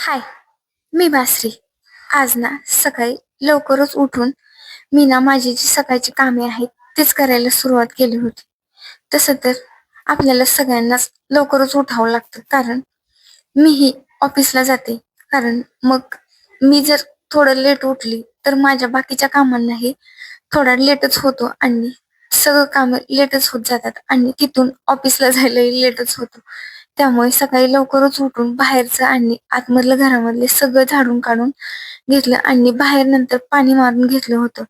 हाय मी बासरी आज ना सकाळी लवकरच उठून मी ना माझी जी सकाळची कामे आहेत तीच करायला सुरुवात केली होती. तसं तर आपल्याला सगळ्यांनाच लवकरच उठावं लागतं कारण मीही ऑफिसला जाते. कारण मग मी जर थोडं लेट उठली तर माझ्या बाकीच्या कामांनाही थोडा लेटच होतो आणि सगळं काम लेटच होत जातात आणि तिथून ऑफिसला जायलाही लेटच होतो. त्यामुळे सकाळी लवकरच उठून बाहेरचं आणि आतमधलं घरामधले सगळं झाडून काढून घेतलं आणि बाहेर नंतर पाणी मारून घेतलं होतं.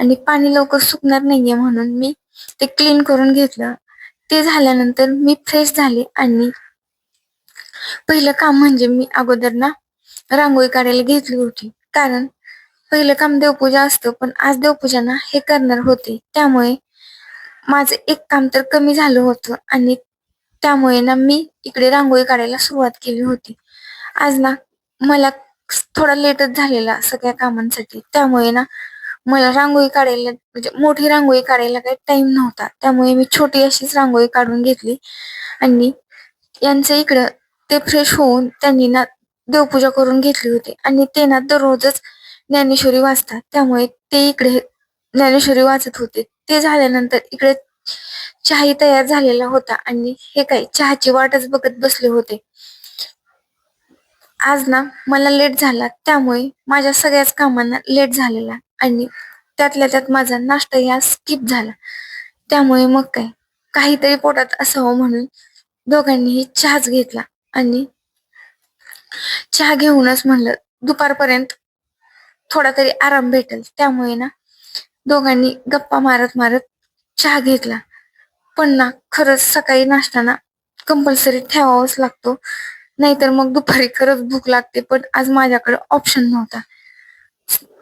आणि पाणी लवकर सुकणार नाहीये म्हणून मी ते क्लीन करून घेतलं. ते झाल्यानंतर मी फ्रेश झाले आणि पहिलं काम म्हणजे मी अगोदर ना रांगोळी काढायला घेतली होती. कारण पहिलं काम देवपूजा असतं पण आज देवपूजा ना हे करणार होते. त्यामुळे माझं एक काम तर कमी झालं होतं आणि त्यामुळे ना मी इकडे रांगोळी काढायला सुरुवात केली होती. आज ना मला थोडा लेटच झालेला सगळ्या कामांसाठी. त्यामुळे ना मला रांगोळी काढायला म्हणजे मोठी रांगोळी काढायला काही टाइम नव्हता. त्यामुळे मी छोटी अशीच रांगोळी काढून घेतली. आणि यांचं इकडं ते फ्रेश होऊन त्यांनी ना देवपूजा करून घेतली होती. आणि ते ना दररोजच ज्ञानेश्वरी वाचतात. त्यामुळे ते इकडे ज्ञानेश्वरी वाचत होते. ते झाल्यानंतर इकडे चहाही तयार झालेला होता आणि हे काय चहाची वाटच बघत बसले होते. आज ना मला लेट झाला त्यामुळे माझ्या सगळ्याच कामांना लेट झालेला आणि त्यातल्या त्यात माझा नाश्ता या स्किप झाला. त्यामुळे मग काय काहीतरी पोटात असावं म्हणून दोघांनीही चहाच घेतला आणि चहा घेऊनच म्हणलं दुपारपर्यंत थोडा तरी आराम भेटेल. त्यामुळे ना दोघांनी गप्पा मारत मारत चहा घेतला. पण ना खरंच सकाळी नाश्ता ना कंपल्सरी ठेवावाच लागतो. नाहीतर मग दुपारी खरंच भूक लागते पण आज माझ्याकडे ऑप्शन नव्हता.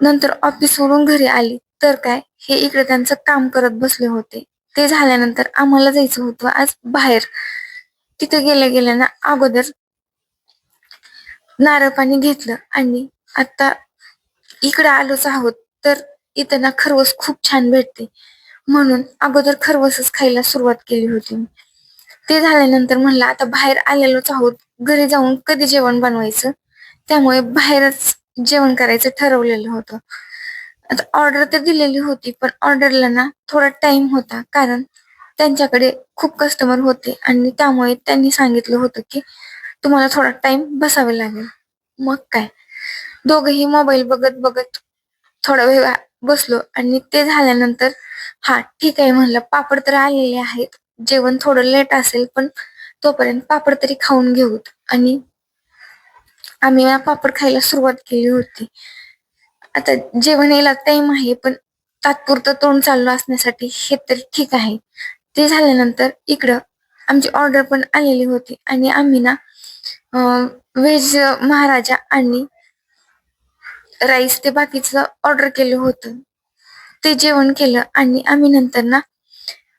नंतर ऑफिसवरून घरी आली तर काय? हे इकडे त्यांचं काम करत बसले होते. ते झाल्यानंतर आम्हाला जायचं होतं आज बाहेर. तिथे गेल्या गेल्या ना अगोदर नारळ पाणी घेतलं आणि आता इकडे आलोच आहोत तर इथं ना खरवस खूप छान भेटते. म्हणून अगोदर खरवसच खायला सुरुवात केली होती. मी ते झाल्यानंतर म्हणलं आता बाहेर आलेलोच आहोत. घरी जाऊन कधी जेवण बनवायचं? त्यामुळे बाहेरच जेवण करायचं ठरवलेलं होतं. आता ऑर्डर तर दिलेली होती पण ऑर्डरला ना थोडा टाइम होता. कारण त्यांच्याकडे खूप कस्टमर होते आणि त्यामुळे त्यांनी सांगितलं होतं की तुम्हाला थोडा टाइम बसावे लागेल. मग काय? दोघही मोबाईल बघत बघत थोडा वेळ बसलो आणि ते झाल्यानंतर हा ठीक आहे म्हणलं पापड तर आलेले आहेत. जेवण थोडं लेट असेल पण तोपर्यंत पापड तरी खाऊन घेऊत. आणि आम्ही पापड खायला सुरुवात केली होती. आता जेवण यायला टाइम आहे पण तात्पुरतं तोंड चालू असण्यासाठी हे तरी ठीक आहे. ते झाल्यानंतर इकडं आमची ऑर्डर पण आलेली होती आणि आम्ही ना व्हेज महाराजा आणि राईस ते बाकीचं ऑर्डर केलं होतं. ते जेवण केलं आणि आम्ही नंतर ना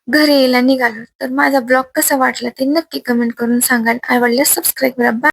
घरी यायला निघालो. तर माझा ब्लॉग कसा वाटला ते नक्की कमेंट करून सांगा आवडल्यास सबस्क्राईब करा. बाय